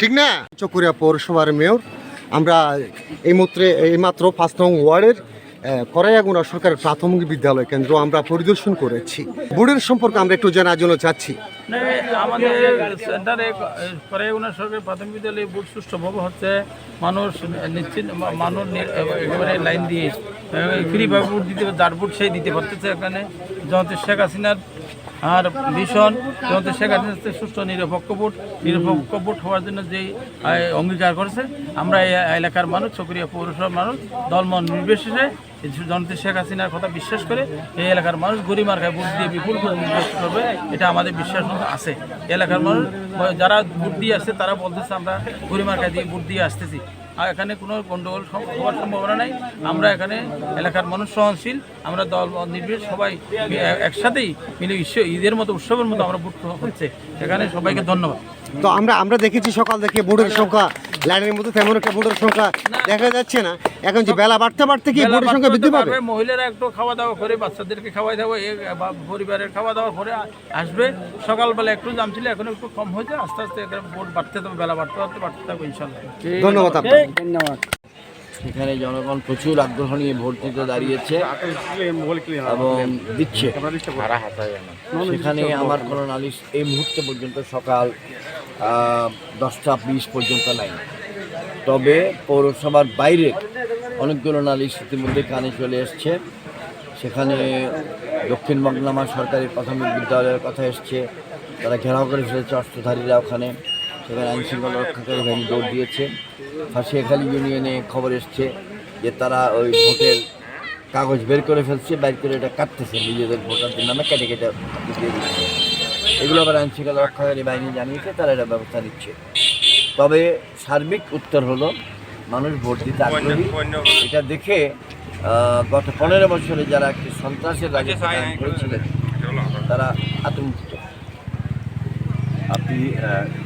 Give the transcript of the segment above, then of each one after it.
ঠিক না? চকুরিয়া পৌরসভার মেয়র আমরা এই মাত্র এই মাত্র পাঁচ নং ওয়ার্ডের করাইয়াগুনা সরকারের প্রাথমিক বিদ্যালয় কেন্দ্র আমরা পরিদর্শন করেছি। বোর্ডের সম্পর্কে আমরা একটু জানার জন্য চাচ্ছি। মানে আমাদের সেন্টারে করে ওনার সরকারি প্রাথমিক বিদ্যালয়ে বুট সুষ্ঠুভাবে হচ্ছে। মানুষ নিশ্চিত মানুষ একেবারে লাইন দিয়ে ফ্রিভাবে বুট দিতে যার বুট সেই দিতে পারতেছে এখানে। জয়ন্তী শেখ হাসিনার আর ভীষণ জয়ন্তী শেখ হচ্ছে সুষ্ঠু, নিরপেক্ষ ভোট নিরপেক্ষ ভোট হওয়ার জন্য যেই অঙ্গীকার করেছে, আমরা এই এলাকার মানুষ চকরিয়া পৌরসভার মানুষ, দলমত নির্বিশেষে এই শেখ হাসিনার কথা বিশ্বাস করে এই এলাকার মানুষ গরিমার খায় ভোট দিয়ে বিপুল করবে এটা আমাদের বিশ্বাস আছে। এলাকার মানুষ, যারা ভোট দিয়ে আসছে, তারা বলতেছে, আমরা গরিমার খায় দিয়ে ভোট দিয়ে আসতেছি। আর এখানে কোনো গণ্ডগোল হওয়ার সম্ভাবনা নাই। আমরা এখানে এলাকার মানুষ সহনশীল। আমরা দল নির্বিশেষ সবাই একসাথেই মিলে বিশ্ব- ঈদের মতো, উৎসবের মতো আমরা ভোট হচ্ছে এখানে সবাইকে ধন্যবাদ। তো আমরা আমরা দেখেছি সকাল থেকে বোর্ডের সংখ্যা লাইনের মধ্যে তেমন একটা ভোটের সংখ্যা দেখা যাচ্ছে না। এখন যে বেলা বাড়তে বাড়তে কি বোর্ডের সংখ্যা বৃদ্ধি পাবে? মহিলারা একটু খাওয়া দাওয়া করে বাচ্চাদেরকে খাওয়াই দাওয়া বা পরিবারের খাওয়া দাওয়া করে আসবে। সকালবেলা একটু জাম ছিল এখন একটু কম হয়েছে আস্তে আস্তে এখানে ভোট বাড়তে থাকবে বেলা বাড়তে বাড়তে বাড়তে থাকবে ইনশাল্লাহ। ধন্যবাদ আপনাকে। এখানে জনগণ প্রচুর আগ্রহ নিয়ে ভোট দিতে দাঁড়িয়েছে এবং দিচ্ছে। সেখানে আমার কোনো নালিশ এই মুহূর্তে পর্যন্ত সকাল আহ, দশটা বিশ পর্যন্ত নাই। তবে পৌরসভার বাইরে অনেকগুলো নালিশ ইতিমধ্যে কানে চলে এসছে। সেখানে দক্ষিণ মগনামা সরকারি প্রাথমিক বিদ্যালয়ের কথা এসছে। তারা ঘেরাও করে ফেলেছে অস্ত্রধারীরা ওখানে। সেখানে আইন শৃঙ্খলা রক্ষাকারী বাহিনী দৌড় দিয়েছে। ফাঁসিয়াখালী ইউনিয়নে খবর এসছে যে তারা ওই ভোটের কাগজ বের করে ফেলছে বের করে এটা কাটতেছে, নিজেদের ভোটারদের নামে কেটে কেটে দিয়ে দিচ্ছে। এগুলো আবার আইন শৃঙ্খলা রক্ষাকারী বাহিনী জানিয়েছে, তারা এটা ব্যবস্থা নিচ্ছে। তবে সার্বিক উত্তর হলো মানুষ ভোট দিতে আগ্রহী। এটা দেখে আহ, গত পনেরো বছরে যারা একটি সন্ত্রাসের রাজত্ব করেছিলেন তারা আতঙ্কিত। আপনি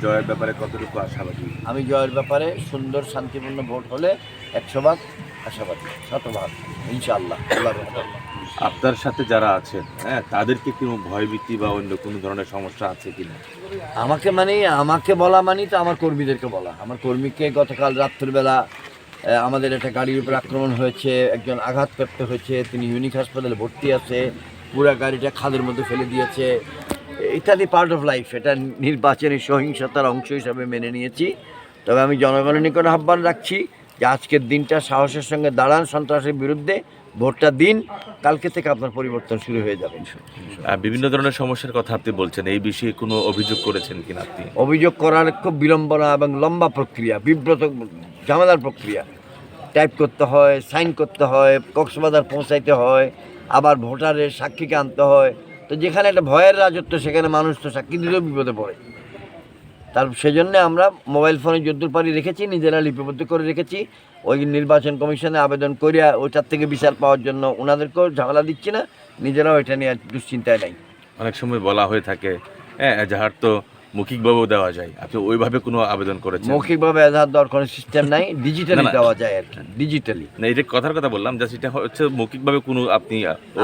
জয়ের ব্যাপারে কতটুকু আশাবাদী? আমি জয়ের ব্যাপারে সুন্দর শান্তিপূর্ণ ভোট হলে একশো ভাগ আশাবাদী শতভাগ ইনশাআল্লাহ রহমতে। আপনার সাথে যারা আছেন হ্যাঁ তাদেরকে কোনো ভয়ভীতি বা অন্য কোনো ধরনের সমস্যা আছে কিনা? আমাকে মানে আমাকে বলা মানে তো আমার কর্মীদেরকে বলা। আমার কর্মীকে গতকাল রাত্রিবেলা আমাদের একটা গাড়ির উপর আক্রমণ হয়েছে, একজন আঘাত আঘাতপ্রাপ্ত হয়েছে, তিনি ইউনিক হাসপাতালে ভর্তি আছে, পুরো গাড়িটা খাদের মধ্যে ফেলে দিয়েছে। ইত্যাদি পার্ট অফ লাইফ এটা নির্বাচনী সহিংসতার অংশ হিসাবে মেনে নিয়েছি। তবে আমি জনগণের নিকট আহ্বান রাখছি যে আজকের দিনটা সাহসের সঙ্গে দাঁড়ান সন্ত্রাসের বিরুদ্ধে। ভোটটা দিন কালকে থেকে আপনার পরিবর্তন শুরু হয়ে যাবে বিভিন্ন ধরনের সমস্যার কথা আপনি বলছেন এই বিষয়ে কোনো অভিযোগ করেছেন কিনা আপনি? অভিযোগ করার খুব বিড়ম্বনা এবং লম্বা প্রক্রিয়া বিব্রত ঝামেলার প্রক্রিয়া। টাইপ করতে হয় সাইন করতে হয় কক্সবাজার পৌঁছাইতে হয় আবার ভোটারের সাক্ষীকে আনতে হয়। তো যেখানে একটা ভয়ের রাজত্ব সেখানে মানুষ তো সাক্ষী দিলেও বিপদে পড়ে। তার সেজন্য আমরা মোবাইল ফোনে যদ্দূর পারি রেখেছি নিজেরা লিপিবদ্ধ করে রেখেছি। ওই নির্বাচন কমিশনে আবেদন করিয়া ওইটার থেকে বিচার পাওয়ার জন্য ওনাদেরকেও ঝামেলা দিচ্ছি না নিজেরাও এটা নিয়ে দুশ্চিন্তায় নাই। অনেক সময় বলা হয়ে থাকে হ্যাঁ যাহার তো মৌখিকভাবেও দেওয়া যায়। আপনি ওইভাবে কোনো আবেদন করেছেন? মৌখিকভাবে এজাহার দেওয়ার কোনো সিস্টেম নাই ডিজিটালি। দেওয়া যায় আর কি ডিজিটালি না এটা কথার কথা বললাম জাস্ট এটা হচ্ছে মৌখিকভাবে কোনো আপনি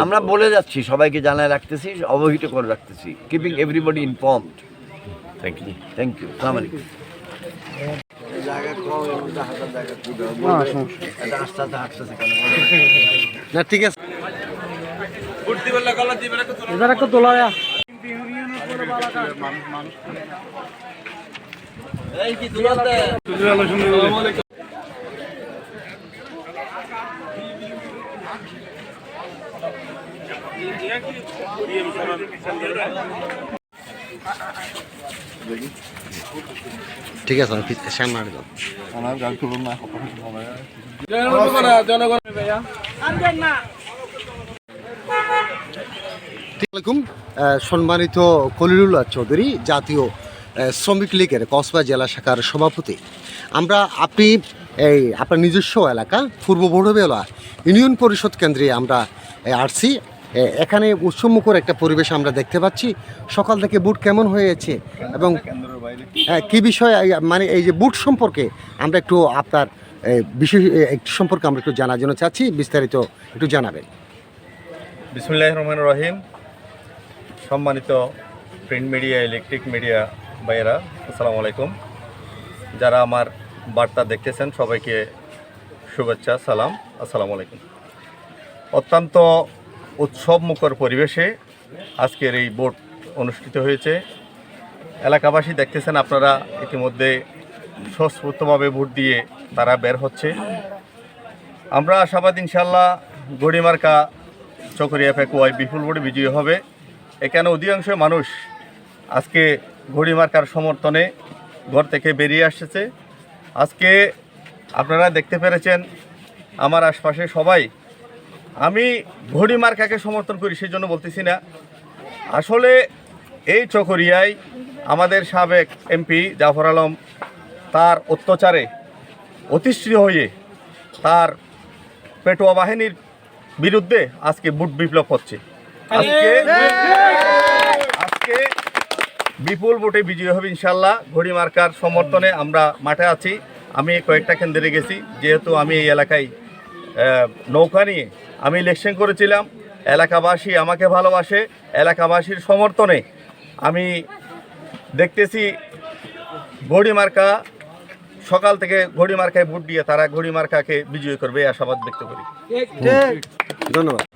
আমরা বলে যাচ্ছি সবাইকে জানায় রাখতেছি অবহিত করে রাখতেছি keeping everybody informed thank you thank you সালাম আলাইকুম না ঠিক আছে। এবার একটা তোলা ঠিক আছে সামনে আগে যাব। আসসালামু আলাইকুম। আহ, সম্মানিত কলিলুল্লাহ চৌধুরী জাতীয় শ্রমিক লীগের কসবা জেলা শাখার সভাপতি। আমরা আপনি এই আপনার নিজস্ব এলাকা পূর্ব বড়বেলা ইউনিয়ন পরিষদ কেন্দ্রে আমরা আসছি। এখানে উৎসবমুখর একটা পরিবেশ আমরা দেখতে পাচ্ছি। সকাল থেকে বুট কেমন হয়েছে এবং কি বিষয় মানে এই যে বুট সম্পর্কে আমরা একটু আপনার বিশেষ একটু সম্পর্কে আমরা একটু জানার জন্য চাচ্ছি। বিস্তারিত একটু জানাবেন। বিসমুল্লাহ রহমান রহিম। সম্মানিত প্রিন্ট মিডিয়া, ইলেকট্রিক মিডিয়া ভাইয়েরা, আসসালামু আলাইকুম। যারা আমার বার্তা দেখতেছেন, সবাইকে শুভেচ্ছা, সালাম। আসসালামু আলাইকুম। অত্যন্ত উৎসব মুখর পরিবেশে আজকের এই ভোট অনুষ্ঠিত হয়েছে। এলাকাবাসী দেখতেছেন আপনারা ইতিমধ্যে স্বস্ফূর্তভাবে ভোট দিয়ে তারা বের হচ্ছে। আমরা আশাবাদ ইনশাল্লাহ গড়িমার্কা চকরিয়া ফেকুয়ায় বিপুল ভোটে বিজয়ী হবে। এখানে অধিকাংশ মানুষ আজকে ঘড়িমার্কার সমর্থনে ঘর থেকে বেরিয়ে আসছে। আজকে আপনারা দেখতে পেরেছেন, আমার আশপাশে সবাই আমি ঘড়ি মার্কাকে সমর্থন করি সেই জন্য বলতেছি না। আসলে এই চকরিয়ায় আমাদের সাবেক এমপি জাফর আলম তার অত্যাচারে অতিষ্ঠিত হয়ে তার পেটোয়া বাহিনীর বিরুদ্ধে আজকে বুট বিপ্লব হচ্ছে। আজকে আজকে বিপুল ভোটে বিজয়ী হবে ইনশাল্লাহ ঘড়ি মার্কার সমর্থনে আমরা মাঠে আছি। আমি কয়েকটা কেন্দ্রে গেছি। যেহেতু আমি এই এলাকায় নৌকা নিয়ে আমি ইলেকশন করেছিলাম। এলাকাবাসী আমাকে ভালোবাসে, এলাকাবাসীর সমর্থনে আমি দেখতেছি ঘড়ি মার্কা সকাল থেকে ঘড়ি মার্কায় ভোট দিয়ে তারা ঘড়ি মার্কাকে বিজয়ী করবে আশাবাদ ব্যক্ত করি। ধন্যবাদ।